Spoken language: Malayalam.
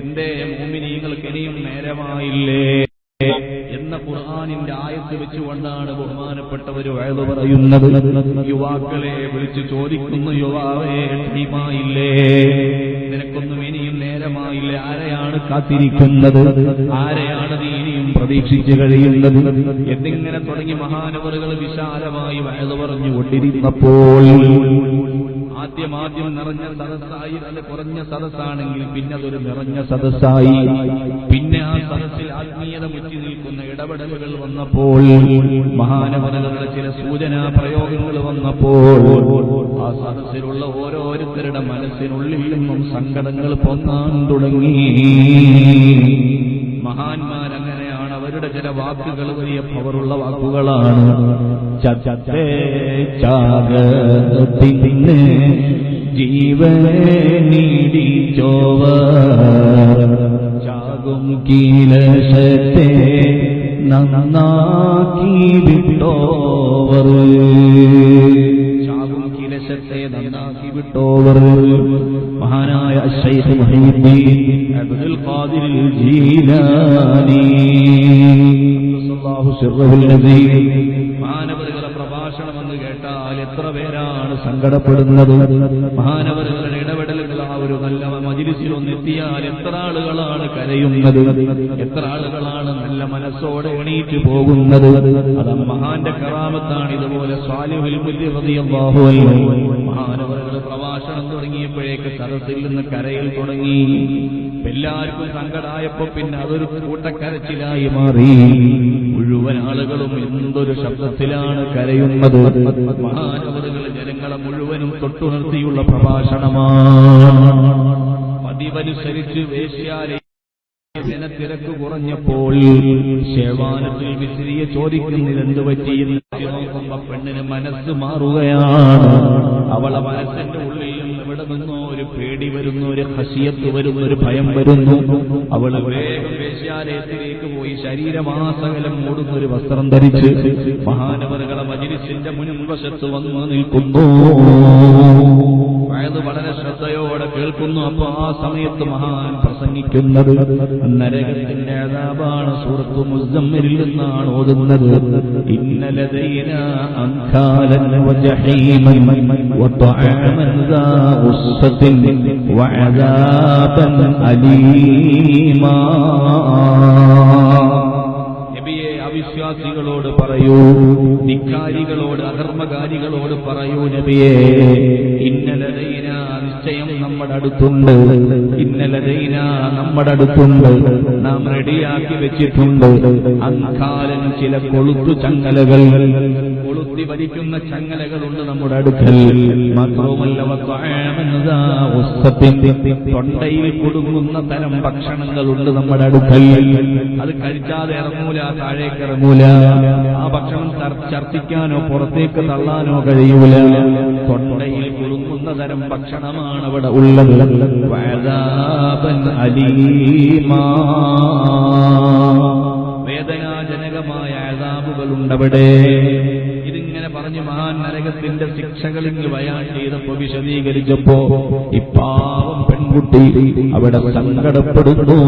എന്തേ മോമിനീങ്ങൾക്ക് ഇനിയും നേരമായില്ലേ? എന്ന ഖുർആാനിന്റെ ആയത്ത് വെച്ചുകൊണ്ടാണ് ബഹുമാനപ്പെട്ടവർ വയത് പറയുന്നത്. യുവാക്കളെ വിളിച്ചു ചോദിക്കുന്നു യുവാവേ ടീമായില്ലേ? നിനക്കൊന്നും ആരെയാണ് കാത്തിരിക്കുന്നത്? ആരെയാണ് ഇനിയും പ്രതീക്ഷിച്ചു കഴിയുന്നത് എന്നിങ്ങനെ തുടങ്ങി മഹാനവറുകൾ വിശാലമായി വയത് പറഞ്ഞുകൊണ്ടിരുന്നപ്പോൾ ആദ്യം ആദ്യം നിറഞ്ഞ സദസ്സായി അത് കുറഞ്ഞ സദസ്സാണെങ്കിൽ പിന്നെ അതൊരു നിറഞ്ഞ സദസ്സായി. പിന്നെ സദസ്സിൽ ആത്മീയത മുറ്റി നിൽക്കുന്ന ഇടപെടലുകൾ വന്നപ്പോൾ മഹാനവനകളുടെ ചില സൂചനാ പ്രയോഗങ്ങൾ വന്നപ്പോൾ ആ സദസ്സിലുള്ള ഓരോരുത്തരുടെ മനസ്സിനുള്ളിൽ നിന്നും സങ്കടങ്ങൾ പൊന്നാൻ തുടങ്ങി. മഹാന്മാരങ്ങനെയാണ് അവരുടെ ചില വാക്കുകൾ വലിയ പവറുള്ള വാക്കുകളാണ്. ജീവനെ നീടിച്ചോവർ ചാകും കീലശത്തെ നന്നാക്കി വിട്ടോവർ ചാകും കീലശത്തെ നന്നാക്കി വിട്ടോവർ മഹാനായ Sheikh Muhiyuddin Abdul Qadir Jilani. മഹാനവറുകളുടെ പ്രഭാഷണം എന്ന് കേട്ടാൽ എത്ര പേരാണ് സങ്കടപ്പെടുന്നത്. മഹാനവറുകളുടെ ഇടപെടലുകൾ ആ ഒരു നല്ല മജിലിസിൽ ഒന്നെത്തിയാൽ എത്ര ആളുകളാണ് കരയുന്നത്? എത്ര ആളുകളാണ് നല്ല മനസ്സോടെ എണീറ്റ് പോകുന്നത്? അത് മഹാന്റെ കറാമത്താണ് ഇതുപോലെ സ്വാലിഹുൽ മുല്ലി അൻഹു. മഹാനവറുകൾ പ്രഭാഷണം തുടങ്ങിയപ്പോഴേക്ക് സദസ്സിൽ നിന്ന് കരയിൽ തുടങ്ങി. എല്ലാവർക്കും സങ്കടായപ്പോ പിന്നെ അതൊരു കൂട്ടക്കരച്ചിലായി മാറി. മുഴുവൻ ആളുകളും എന്തൊരു ശബ്ദത്തിലാണ് കരയുന്നത്. മഹാനവറുകൾ ജനങ്ങളെ മുഴുവനും തൊട്ടുണർത്തിയുള്ള പ്രഭാഷണമാണ്. പതിവനുസരിച്ച് വേശ്യാലയ ജനത്തിരക്ക് കുറഞ്ഞപ്പോൾ ശേവാനത്തിൽ വിസിരിയെ ചോദിക്കുന്നതിൽ എന്ത് പറ്റിയെന്ന് നോക്കുമ്പോ പെണ്ണിന് മനസ്സ് മാറുകയാണ്. അവളെ മനസ്സിന്റെ ഉള്ളിൽ നിന്ന് ഇവിടെ നിന്നോ ഒരു പേടി വരുന്നു ഒരു ഹസിയത്ത് വരുന്നു ഒരു ഭയം വരുന്നു. അവൾ വേഗം വേശ്യാലയത്തിലേക്ക് പോയി ശരീരമാസകലം മൂടുന്ന ഒരു വസ്ത്രം ധരിച്ച് മഹാനവറുകളെ മജിലിസിന്റെ മുൻവശത്ത് വന്ന് നിൽക്കുന്നു. എന്ന് വളരെ ശ്രദ്ധയോടെ കേൾക്കുന്നു. അപ്പൊ ആ സമയത്ത് മഹാൻ പ്രസംഗിക്കുന്നത് നരകത്തിന്റെ ആതാപാണ് സുഹൃത്തു മുസമ്മരിൽ നിന്നാണ് ഓതുന്നത്. ഇന്നലെ അലീമാ. അവിശ്വാസികളോട് പറയൂ നിക്കാരികളോട് അധർമ്മകാരികളോട് പറയൂ നബിയേ ഇന്നലെ നമ്മുടെ അടുത്തുണ്ട് ഇന്നലതൈന നമ്മുടെ അടുത്തുണ്ട് നാം റെഡിയാക്കി വെച്ചിട്ടുണ്ട്. അങ്കാലൻ ചില കൊളുത്തു ചങ്ങലകൾ. കൊളുത്തി വലിക്കുന്ന ചങ്ങലകളുണ്ട് നമ്മുടെ അടുക്കൽ. തൊണ്ടയിൽ കൊടുക്കുന്ന തരം ഭക്ഷണങ്ങളുണ്ട് നമ്മുടെ അടുക്കൽ അത് കഴിച്ചാതെ ഇറങ്ങൂല താഴേക്ക് ഇറങ്ങൂല ആ ഭക്ഷണം ചർച്ചിക്കാനോ പുറത്തേക്ക് തള്ളാനോ കഴിയൂല. കുടുങ്ങുന്ന തരം ഭക്ഷണമാണ് അവിടെ ഉള്ളത്. വേദനാജനകമായ അതാബുകളുണ്ടവിടെ ഇതിങ്ങനെ പറഞ്ഞു മഹാൻ നരകത്തിന്റെ ശിക്ഷകളിൽ വയാൻ ചെയ്തപ്പോ വിശദീകരിച്ചപ്പോ ഇപ്പാവം പെൺകുട്ടി അവിടെ സങ്കടപ്പെടുന്നു.